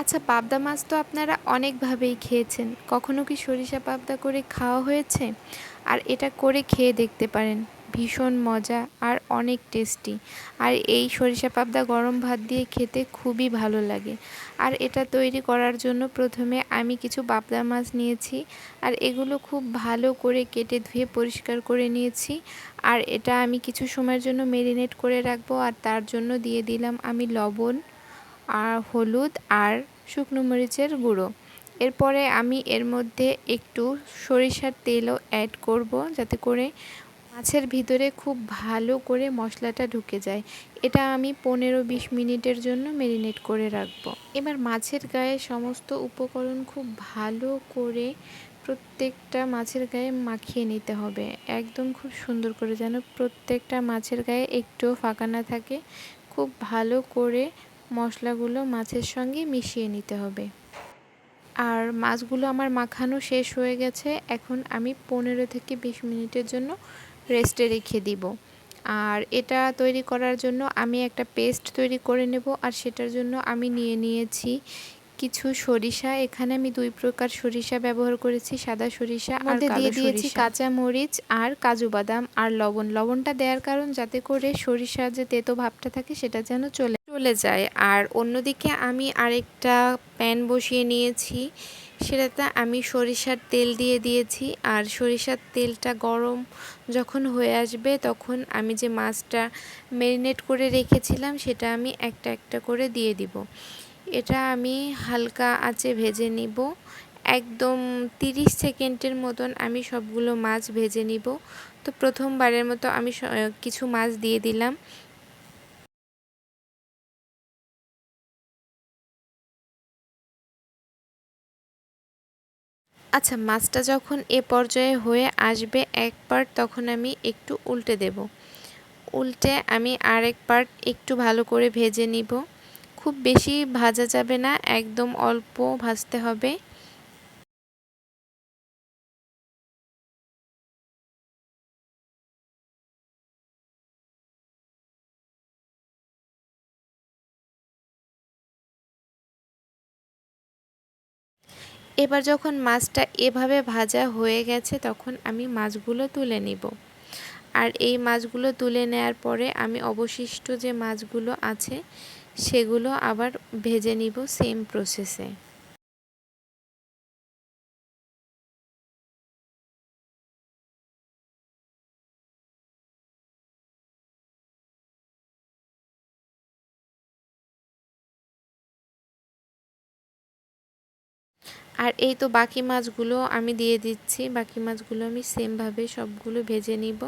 আচ্ছা পাবদা মাছ তো আপনারা অনেকভাবেই খেয়েছেন। কখনো কি সরিষা পাবদা করে খাওয়া হয়েছে? আর এটা করে খেয়ে দেখতে পারেন। ভীষণ মজা আর অনেক টেস্টি। আর এই সরিষা পাবদা গরম ভাত দিয়ে খেতে খুবই ভালো লাগে। আর এটা তৈরি করার জন্য প্রথমে আমি কিছু পাবদা মাছ নিয়েছি। আর এগুলো খুব ভালো করে কেটে ধুয়ে পরিষ্কার করে নিয়েছি। আর এটা আমি কিছু সময়ের জন্য মেরিনেট করে রাখব। আর তার জন্য দিয়ে দিলাম আমি লবণ। আর হলুদ আর শুকনো মরিচের গুঁড়ো। এরপরে আমি এর মধ্যে একটু সরিষার তেলও অ্যাড করব যাতে করে মাছের ভিতরে খুব ভালো করে মশলাটা ঢুকে যায়। এটা আমি পনেরো বিশ মিনিটের জন্য মেরিনেট করে রাখব। এবার মাছের গায়ে সমস্ত উপকরণ খুব ভালো করে প্রত্যেকটা মাছের গায়ে মাখিয়ে নিতে হবে। একদম খুব সুন্দর করে যেন প্রত্যেকটা মাছের গায়ে একটুও ফাঁকা না থাকে। খুব ভালো করে মশলাগুলো মাছের সঙ্গে মিশিয়ে নিতে হবে। আর মাছগুলো আমার মাখানো শেষ হয়ে গেছে। এখন আমি পনেরো থেকে বিশ মিনিটের জন্য রেস্টে রেখে দিব। আর এটা তৈরি করার জন্য আমি একটা পেস্ট তৈরি করে নেব আর সেটার জন্য আমি নিয়ে নিয়েছি কিছু সরিষা। এখানে আমি দুই প্রকার সরিষা ব্যবহার করেছি সাদা সরিষা আর দিয়ে দিয়েছি কাঁচা মরিচ আর কাজু বাদাম আর লবণ। লবণটা দেওয়ার কারণ যাতে করে সরিষা যে তেতো ভাবটা থাকে সেটা যেন চলে চলে যায়। আর অন্যদিকে আমি আরেকটা প্যান বসিয়ে নিয়েছি। সেটাতে আমি সরিষার তেল দিয়ে দিয়েছি। আর সরিষার তেলটা গরম যখন হয়ে আসবে তখন আমি যে মাছটা ম্যারিনেট করে রেখেছিলাম সেটা আমি একটা একটা করে দিয়ে দিব। এটা আমি হালকা আঁচে ভেজে নিব। একদম 30 সেকেন্ডের মতন আমি সবগুলো মাছ ভেজে নিব। তো প্রথমবারের মতো আমি কিছু মাছ দিয়ে দিলাম। আচ্ছা মাছটা যখন এ পর্যায়ে হয়ে আসবে এক পার্ট তখন আমি একটু উল্টে দেব। উল্টে আমি আরেক পার্ট একটু ভালো করে ভেজে নিব। খুব বেশি ভাজা যাবে না, একদম অল্প ভাজতে হবে। এবার যখন মাছটা এভাবে ভাজা হয়ে গেছে, তখন আমি মাছগুলো তুলে নিব। আর এই মাছগুলো তুলে নেয়ার পরে আমি অবশিষ্ট যে মাছগুলো আছে, সেগুলো আবার ভেজে নিব সেম প্রসেসে আর এই তো বাকি মাছগুলো আমি দিয়ে দিচ্ছি। বাকি মাছগুলো আমি সেমভাবে সবগুলো ভেজে নিব।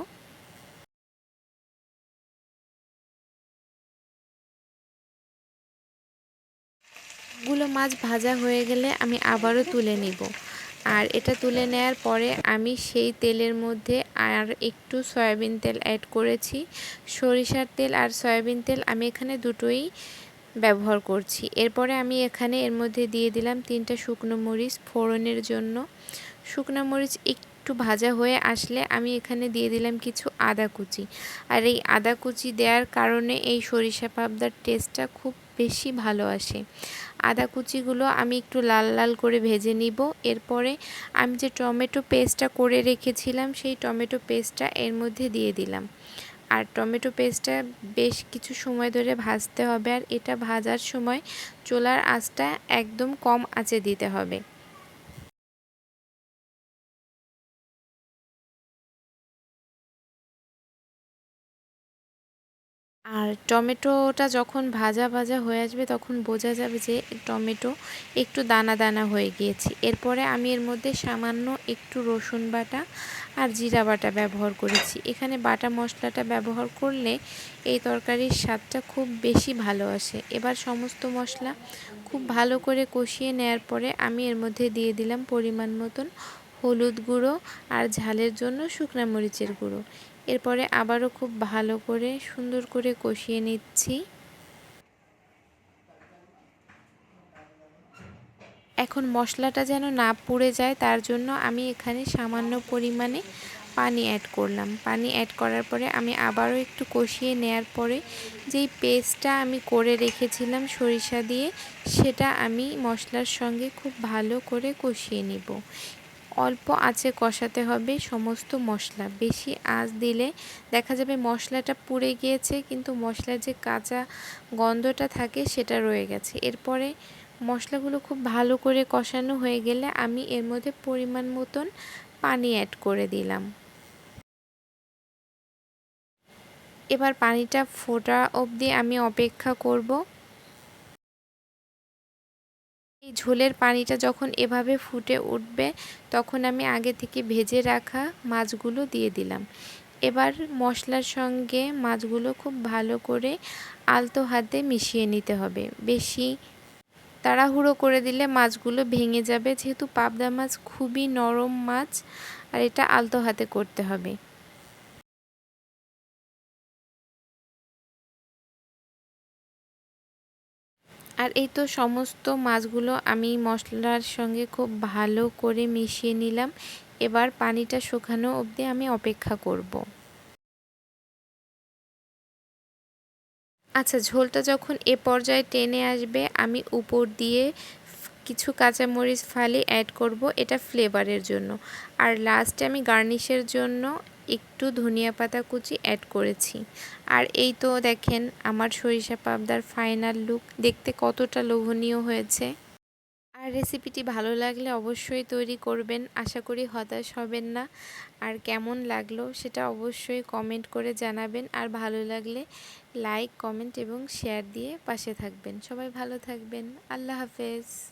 গুলো মাছ ভাজা হয়ে গেলে আমি আবারও তুলে নিব। আর এটা তুলে নেয়ার পরে আমি সেই তেলের মধ্যে আর একটু সয়াবিন তেল অ্যাড করেছি। সরিষার তেল আর সয়াবিন তেল আমি এখানে দুটোই ব্যবহার করছি। এরপরে আমি এখানে এর মধ্যে দিয়ে দিলাম তিনটা শুকনো মরিচ ফোড়নের জন্য। শুকনো মরিচ একটু ভাজা হয়ে আসলে আমি এখানে দিয়ে দিলাম কিছু আদা কুচি। আর এই আদা কুচি দেওয়ার কারণে এই সরিষা পাবদার টেস্টটা খুব বেশি ভালো আসে। আদা কুচিগুলো আমি একটু লাল লাল করে ভেজে নিব। এরপরে আমি যে টমেটো পেস্টটা করে রেখেছিলাম সেই টমেটো পেস্টটা এর মধ্যে দিয়ে দিলাম। আর টমেটো পেস্টটা বেশ কিছু সময় ধরে ভাজতে হবে আর এটা ভাজার সময় চোলার আঁচটা একদম কম আঁচে দিতে হবে। আর টমেটোটা যখন ভাজা ভাজা হয়ে আসবে তখন বোঝা যাবে যে টমেটো একটু দানা দানা হয়ে গিয়েছে। এরপরে আমি এর মধ্যে সামান্য একটু রসুন বাটা আর জিরা বাটা ব্যবহার করেছি। এখানে বাটা মশলাটা ব্যবহার করলে এই তরকারির স্বাদটা খুব বেশি ভালো আসে। এবার সমস্ত মশলা খুব ভালো করে কষিয়ে নেয়ার পরে আমি এর মধ্যে দিয়ে দিলাম পরিমাণ মতন হলুদ গুঁড়ো আর ঝালের জন্য শুকনা মরিচের গুঁড়ো। এরপরে আবারও খুব ভালো করে সুন্দর করে কষিয়ে নিচ্ছি। এখন মশলাটা যেন না পুড়ে যায়, তার জন্য আমি এখানে সামান্য পরিমাণে পানি অ্যাড করলাম। পানি অ্যাড করার পরে আমি আবারও একটু কষিয়ে নেয়ার পরে যেই পেস্টটা আমি করে রেখেছিলাম সরিষা দিয়ে, সেটা আমি মশলার সঙ্গে খুব ভালো করে কষিয়ে নিব। অল্প আঁচে কষাতে হবে সমস্ত মশলা। বেশি আঁচ দিলে দেখা যাবে মশলাটা পুড়ে গিয়েছে, কিন্তু মশলার যে কাঁচা গন্ধটা থাকে সেটা রয়ে গেছে। এরপরে মশলাগুলো খুব ভালো করে কষানো হয়ে গেলে আমি এর মধ্যে পরিমাণ মতন পানি অ্যাড করে দিলাম। এবার পানিটা ফোটা অবধি আমি অপেক্ষা করব। এই ঝোলের পানিটা যখন এভাবে ফুটে উঠবে, তখন আমি আগে থেকে ভেজে রাখা মাছগুলো দিয়ে দিলাম। এবার মশলার সঙ্গে মাছগুলো খুব ভালো করে আলতো হাতে মিশিয়ে নিতে হবে। বেশি তাড়াহুড়ো করে দিলে মাছগুলো ভেঙে যাবে। যেহেতু পাবদা মাছ খুবই নরম মাছ, আর এটা আলতো হাতে করতে হবে। আর এই তো সমস্ত মাছগুলো আমি মশলার সঙ্গে খুব ভালো করে মিশিয়ে নিলাম। এবার পানিটা শুকানো অবধি আমি অপেক্ষা করব। আচ্ছা ঝোলটা যখন এ পর্যায়ে টেনে আসবে, আমি উপর দিয়ে কিছু কাঁচামরিচ ফালি অ্যাড করব, এটা ফ্লেভারের জন্য। আর লাস্টে আমি গার্নিশের জন্য একটু ধনিয়া পাতা কুচি অ্যাড করেছি। আর এই তো দেখেন, আমার সরিষা পাবদার ফাইনাল লুক দেখতে কতটা লোভনীয় হয়েছে। আর রেসিপিটি ভালো লাগলে অবশ্যই তৈরি করবেন। আশা করি হতাশ হবেন না। আর কেমন লাগল সেটা অবশ্যই কমেন্ট করে জানাবেন। আর ভালো লাগলে লাইক কমেন্ট এবং শেয়ার দিয়ে পাশে থাকবেন। সবাই ভালো থাকবেন। আল্লাহ হাফেজ।